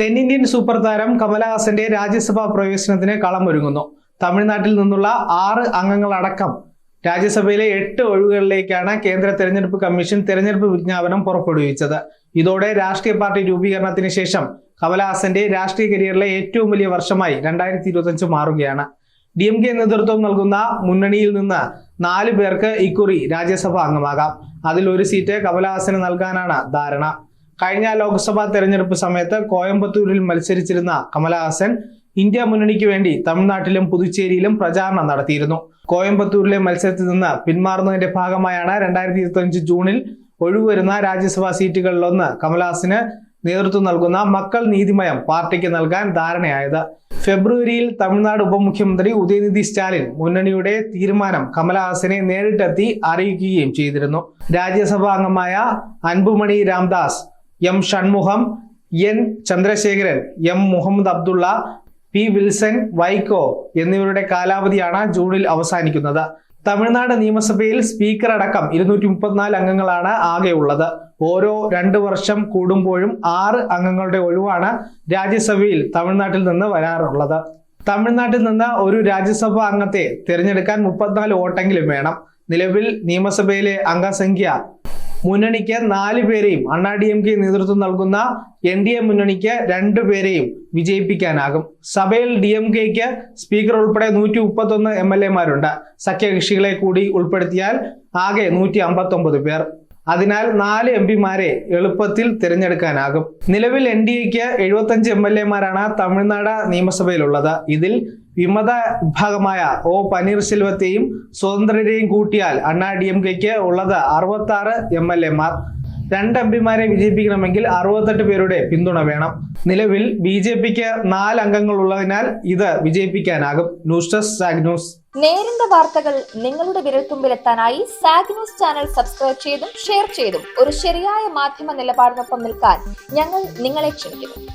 തെന്നിന്ത്യൻ സൂപ്പർ താരം കമലഹാസന്റെ രാജ്യസഭാ പ്രവേശനത്തിന് കളമൊരുങ്ങുന്നു. തമിഴ്നാട്ടിൽ നിന്നുള്ള ആറ് അംഗങ്ങളടക്കം രാജ്യസഭയിലെ എട്ട് ഒഴിവുകളിലേക്കാണ് കേന്ദ്ര തെരഞ്ഞെടുപ്പ് കമ്മീഷൻ തെരഞ്ഞെടുപ്പ് വിജ്ഞാപനം പുറപ്പെടുവിച്ചത്. ഇതോടെ രാഷ്ട്രീയ പാർട്ടി രൂപീകരണത്തിന് ശേഷം കമലഹാസന്റെ രാഷ്ട്രീയ കരിയറിലെ ഏറ്റവും വലിയ വർഷമായി രണ്ടായിരത്തി ഇരുപത്തഞ്ച് മാറുകയാണ്. ഡി എം കെ നേതൃത്വം നൽകുന്ന മുന്നണിയിൽ നിന്ന് നാല് പേർക്ക് ഇക്കുറി രാജ്യസഭ അംഗമാകാം. അതിൽ ഒരു സീറ്റ് കമലഹാസന് നൽകാനാണ് ധാരണ. കഴിഞ്ഞ ലോക്സഭാ തെരഞ്ഞെടുപ്പ് സമയത്ത് കോയമ്പത്തൂരിൽ മത്സരിച്ചിരുന്ന കമലഹാസൻ ഇന്ത്യ മുന്നണിക്ക് വേണ്ടി തമിഴ്നാട്ടിലും പുതുച്ചേരിയിലും പ്രചാരണം നടത്തിയിരുന്നു. കോയമ്പത്തൂരിലെ മത്സരത്തിൽ നിന്ന് പിന്മാറുന്നതിന്റെ ഭാഗമായാണ് രണ്ടായിരത്തി ഇരുപത്തിയഞ്ച് ജൂണിൽ ഒഴിവുവരുന്ന രാജ്യസഭാ സീറ്റുകളിലൊന്ന് കമലഹാസന് നേതൃത്വം നൽകുന്ന മക്കൾ നീതിമയം പാർട്ടിക്ക് നൽകാൻ ധാരണയായത്. ഫെബ്രുവരിയിൽ തമിഴ്നാട് ഉപമുഖ്യമന്ത്രി ഉദയനിധി സ്റ്റാലിൻ മുന്നണിയുടെ തീരുമാനം കമലഹാസനെ നേരിട്ടെത്തി അറിയിക്കുകയും ചെയ്തിരുന്നു. രാജ്യസഭാ അംഗമായ Anbumani Ramadoss M Shanmugam N Chandrasekaran M Muhammad Abdullah P Wilson Vaiko എന്നിവരുടെ കാലാവധിയാണ് ജൂണിൽ അവസാനിക്കുന്നത്. തമിഴ്നാട് നിയമസഭയിൽ സ്പീക്കർ അടക്കം ഇരുന്നൂറ്റി മുപ്പത്തിനാല് അംഗങ്ങളാണ് ആകെയുള്ളത് ഓരോ രണ്ട് വർഷം കൂടുമ്പോഴും ആറ് അംഗങ്ങളുടെ ഒഴിവാണ് രാജ്യസഭയിൽ തമിഴ്നാട്ടിൽ നിന്ന് വരാറുള്ളത്. തമിഴ്നാട്ടിൽ നിന്ന് ഒരു രാജ്യസഭാ അംഗത്തെ തിരഞ്ഞെടുക്കാൻ മുപ്പത്തിനാല് വോട്ടെങ്കിലും വേണം. നിലവിൽ നിയമസഭയിലെ അംഗസംഖ്യ മുന്നണിക്ക് നാല് പേരെയും അണ്ണാ ഡി എം കെ നേതൃത്വം നൽകുന്ന എൻ ഡി എ മുന്നണിക്ക് രണ്ടു പേരെയും വിജയിപ്പിക്കാനാകും. സഭയിൽ ഡി എം കെക്ക് സ്പീക്കർ ഉൾപ്പെടെ നൂറ്റി മുപ്പത്തൊന്ന് എം എൽ എമാരുണ്ട് സഖ്യകക്ഷികളെ കൂടി ഉൾപ്പെടുത്തിയാൽ ആകെ നൂറ്റി അമ്പത്തൊമ്പത് പേർ. അതിനാൽ നാല് എം പിമാരെ എളുപ്പത്തിൽ തിരഞ്ഞെടുക്കാനാകും. നിലവിൽ എൻ ഡി എക്ക് എഴുപത്തഞ്ച് എം എൽ എമാരാണ് തമിഴ്നാട് നിയമസഭയിലുള്ളത്. ഇതിൽ വിമത വിഭാഗമായ ഒ പനീർശെൽവത്തെയും സ്വതന്ത്രരെയും കൂട്ടിയാൽ അണ്ണാ ഡി എം കെക്ക് ഉള്ളത് അറുപത്തി ആറ് എം എൽ എമാർ രണ്ട് എം പിമാരെ വിജയിപ്പിക്കണമെങ്കിൽ അറുപത്തെട്ട് പേരുടെ പിന്തുണ വേണം. നിലവിൽ ബി ജെ പിക്ക് നാല് അംഗങ്ങൾ ഉള്ളതിനാൽ ഇത് വിജയിപ്പിക്കാനാകും. News desk Saag news. നേരിന്റെ വാർത്തകൾ നിങ്ങളുടെ വിരൽത്തുമ്പിലെത്താനായി സാഗ് ന്യൂസ് ചാനൽ സബ്സ്ക്രൈബ് ചെയ്തും ഷെയർ ചെയ്തും ഒരു ശരിയായ മാധ്യമ നിലപാടിനൊപ്പം നിൽക്കാൻ ഞങ്ങൾ നിങ്ങളെ ക്ഷണിക്കുന്നു.